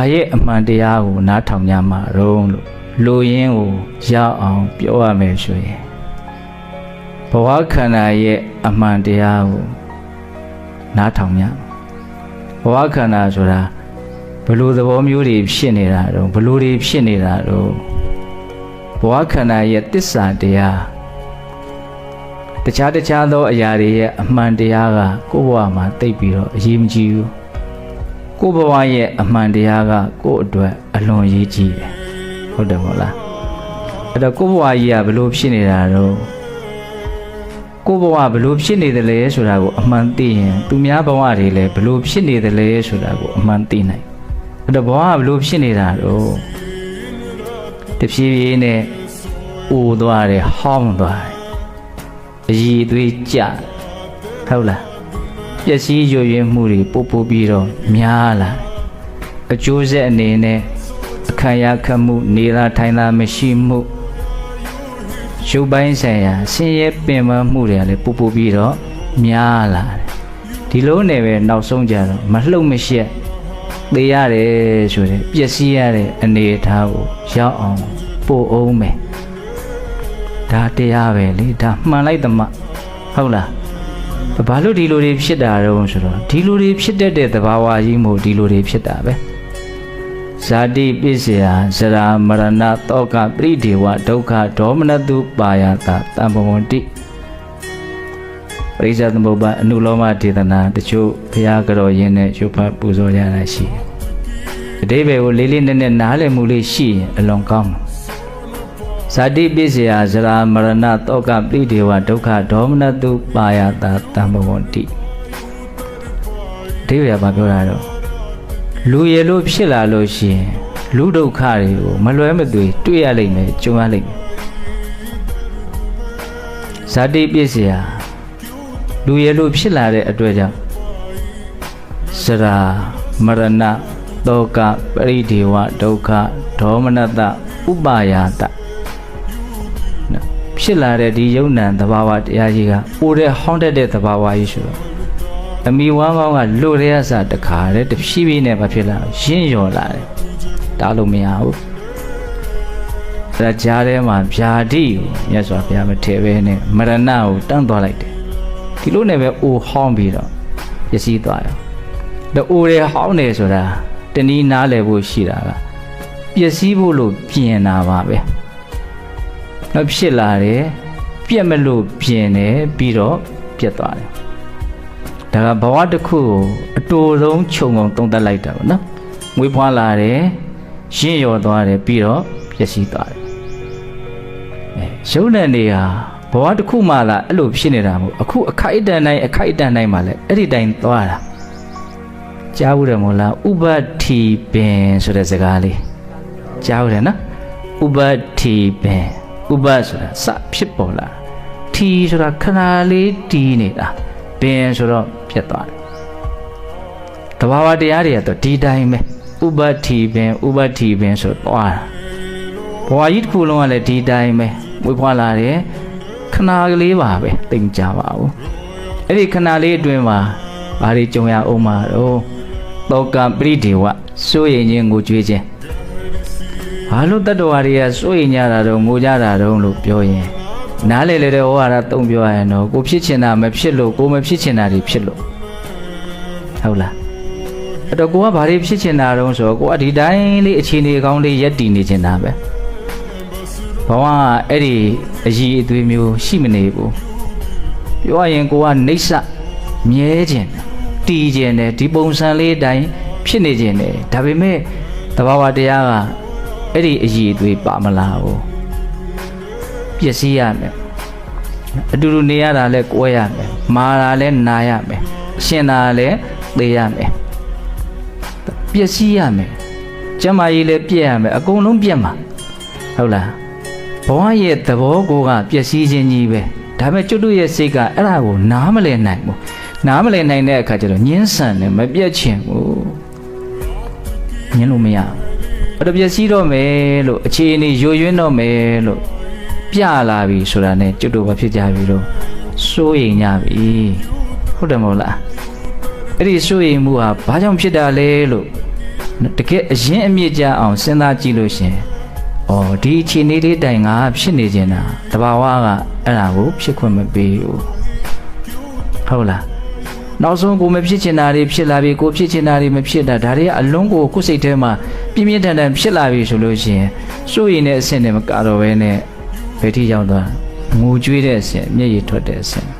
ဘာရဲ့အမှန်တရားကိုနားထောင်ကြမှာတော့လို့လူရင်းကိုရောက်အောင်ပြောရမယ်ဆိုရင်ဘဝခန္ဓာရဲ့အမှန်တရားကိုနားထောင်ကြဘဝခန္ဓာဆိုတာဘလို့သဘောမျိုးတွေဖြစ်နေတာတော့ဘလို့တွေဖြစ်နေတာတော့ဘဝခန္ဓာရဲ့တစ္ဆာတရားတခြားတခြားသောအရာတွေရဲ့အမှန်တရားကကိုယ့်ဘဝမှာတိတ်ပြီးတော့အရေးမကြီးဘူး ကိုယ့်ဘဝရဲ့အမှန်တရားကကိုယ့်အတွက်အလွန်အရေးကြီးတယ်ဟုတ်တယ်မဟုတ်လားအဲ့တော့ကိုယ့်ဘဝကြီးကဘလို့ဖြစ်နေတာတော့ကိုယ့်ဘဝဘလို့ဖြစ်နေတယ်လဲဆိုတာကိုအမှန်သိရင်သူများဘဝတွေလည်းဘလို့ဖြစ်နေတယ်လဲဆိုတာကိုအမှန်သိနိုင်အဲ့တော့ဘဝကဘလို့ဖြစ်နေတာတော့တဖြည်းဖြည်းနဲ့အိုသွားတယ်ဟောင်းသွားတယ်အည်သွေးကြဟုတ်လား ပျက်စီးရွရွမှုတွေပို့ပို့ပြီးတော့များလာအကျိုးဆက်အနေနဲ့အခမ်းရခတ်မှုနေလာထိုင်လာမရှိမှုရုပ်ပိုင်းဆိုင်ရာဆင်းရဲပင်ပန်းမှုတွေကလည်းပို့ပို့ပြီးတော့များလာတယ်ဒီလိုနဲ့ပဲနောက်ဆုံးကြတော့မလှုပ်မရှက်သေးရတယ်ဆိုတဲ့ပျက်စီးရတဲ့အနေအထားကိုရောက်အောင်ပို့အောင်မယ်ဒါတရားပဲလေဒါမှန်လိုက်သမှဟုတ်လား ဘာလို့ဒီလိုတွေဖြစ်တာတော့ဆိုတော့ဒီလိုတွေဖြစ်တတ်တဲ့သဘာဝကြီးမို့ဒီလိုတွေဖြစ်တာပဲဇာတိပစ္စယဇရာမရဏတောကပရိဒေဝဒုက္ခဒေါမနတုပါယတာတံပဝန္တိပရိစ္ဆေသမုပ္ပါအနုလောမဒေသနာတချို့ဘုရားကြော်ရင်းနဲ့ရုပ်ဖတ်ပူဇော်ရတာရှိတယ်အတိဘယ်ကိုလေးလေးနက်နက်နားလည်မှုလေးရှိရင်အလွန်ကောင်းတယ် ဇာတိပိစယဇရာမရဏတောကပိဒေဝဒုက္ခဒေါမနတုပါယတာတံဘဝန္တိအတိဘယ်ကပြောတာတော့လူရလို့ဖြစ်လာလို့ရှိရင်လူဒုက္ခတွေကိုမလွဲမသွေတွေ့ရလိမ့်မယ်ကြုံရလိမ့်မယ်ဇာတိပိစယလူရလို့ဖြစ်လာတဲ့အတွက်ကြောင့်ဇရာမရဏတောကပရိဒေဝဒုက္ခဒေါမနတဥပါယတနော် ဖြစ်လာတဲ့ဒီယုံ nant သဘာဝတရားကြီးကပိုတဲ့ဟောင်းတတ်တဲ့သဘာဝကြီးဆိုတော့အမိဝမ်းကောင်းကလွတ်ရဲအစားတခါတဲ့တဖြည်းဖြည်းနဲ့မဖြစ်လာရင်းရော်လာတယ်တားလို့မရဘူးဒါကြားထဲမှာဗျာတိကိုမြတ်စွာဘုရားမထည့်ပဲနဲ့မရဏကိုတန်းသွားလိုက်တယ်ဒီလိုနဲ့ပဲအိုဟောင်းပြီးတော့ပျက်စီးသွားတယ်ဒါအိုတယ်ဟောင်းတယ်ဆိုတာတနည်းနားလည်ဖို့ရှိတာကပျက်စီးဖို့လို့ပြင်တာပါပဲ မဖြစ်လာတယ်ပြက်မလို့ပြင်တယ်ပြီးတော့ပြက်သွားတယ်ဒါကဘဝတစ်ခုကိုအတူဆုံးခြုံငုံတုံးတက်လိုက်တာပေါ့နော်ငွေဖွာလာတယ်ရင့်ရော်သွားတယ်ပြီးတော့ပျက်စီးသွားတယ်အဲရုပ်နဲ့နေဟာဘဝတစ်ခုမှလာအဲ့လိုဖြစ်နေတာမဟုတ်အခုအခိုက်အတန့်တိုင်းအခိုက်အတန့်တိုင်းမှာလည်းအဲ့ဒီတိုင်းသွားတာကြားဘူးတယ်မို့လားဥပတိပင်ဆိုတဲ့စကားလေးကြားဘူးတယ်နော်ဥပတိပင် ဥပဆိုတာစဖြစ်ပေါ်လာထီဆိုတာခဏလေးတီးနေတာပင်ဆိုတော့ပြတ်သွားတယ်တဘာဝတရားတွေကတော့ဒီတိုင်းပဲဥပတိပင်ဥပတိပင်ဆိုတော့သွားတာဘဝကြီးတစ်ခုလုံးကလည်းဒီတိုင်းပဲဝေဖွာလာတယ်ခဏကလေးပါပဲတိမ်ကြပါဘူးအဲ့ဒီခဏလေးအတွင်းမှာဘာတွေကြုံရအောင်မှာတော့တောကပရိဒေဝစိုးရင်ချင်းငိုကြွေးခြင်း ဘာလို့တတ္တဝါတွေကစိုးရင်ကြတာတော့ငိုကြတာတော့လို့ပြောရင်နားလေလေတဲ့ဟောရတာတုံးပြောရရင်တော့ကိုဖြစ်ချင်တာမဖြစ်လို့ကိုမဖြစ်ချင်တာတွေဖြစ်လို့ဟုတ်လားအဲ့တော့ကိုကဘာတွေဖြစ်ချင်တာတော့ဆိုတော့ကိုကဒီတိုင်းလေးအခြေအနေကောင်းလေးရက်တည်နေချင်တာပဲဘဝကအဲ့ဒီအည်အသွေးမျိုးရှိမနေဘူးပြောရရင်ကိုကနှိစ္စမြဲခြင်းတည်ခြင်းတယ်ဒီပုံစံလေးအတိုင်းဖြစ်နေခြင်းတယ်ဒါပေမဲ့တဘာဝတရားက အဲ့ဒီအည်အသွေးပါမလားဘူးပျက်စီးရမယ်အတူတူနေရတာလဲကိုယ်ရမယ်မာတာလဲနာရမယ်ရှင်တာလဲသေရမယ်ပျက်စီးရမယ်ကျမကြီးလဲပြည့်ရမယ်အကုန်လုံးပြည့်မှာဟုတ်လားဘဝရဲ့သဘောကိုကပျက်စီးခြင်းကြီးပဲဒါပေမဲ့ကျွတ်တို့ရဲ့စိတ်ကအဲ့ဒါကိုနားမလည်နိုင်ဘူးနားမလည်နိုင်တဲ့အခါကျတော့ညှင်းဆန်တယ်မပြတ်ချင်ဘူးညှင်းလို့မရဘူး အဲ့တော့ပျက်စီးတော့မယ်လို့အခြေအနေယိုယွင်းတော့မယ်လို့ပြလာပြီဆိုတာ ਨੇ ကျွတ်တို့ဘာဖြစ်ကြပြီလို့စိုးရိမ်ကြပြီဟုတ်တယ်မဟုတ်လားအဲ့ဒီစိုးရိမ်မှုဟာဘာကြောင့်ဖြစ်တာလဲလို့တကယ်အရင်အမြင့်ကြအောင်စဉ်းစားကြည့်လို့ရှင်ဩဒီအခြေအနေလေးတိုင်ငါဖြစ်နေခြင်းတာတဘာဝကအဲ့ဒါကိုဖြစ်ခွင့်မပေးဘူးဟုတ်လား နောက်ဆုံးကိုမဖြစ်ချင်တာတွေဖြစ်လာပြီကိုဖြစ်ချင်တာတွေမဖြစ်တာဒါတွေကအလုံးကိုကိုယ်စိတ်ထဲမှာပြင်းပြင်းထန်ထန်ဖြစ်လာပြီဆိုလို့ရှိရင်စိုးရင်တဲ့အဆင့်နဲ့မကတော့ဘဲနဲ့ဘယ်ထိရောက်သွားငိုကြွေးတဲ့အဆင့်မျက်ရည်ထွက်တဲ့အဆင့်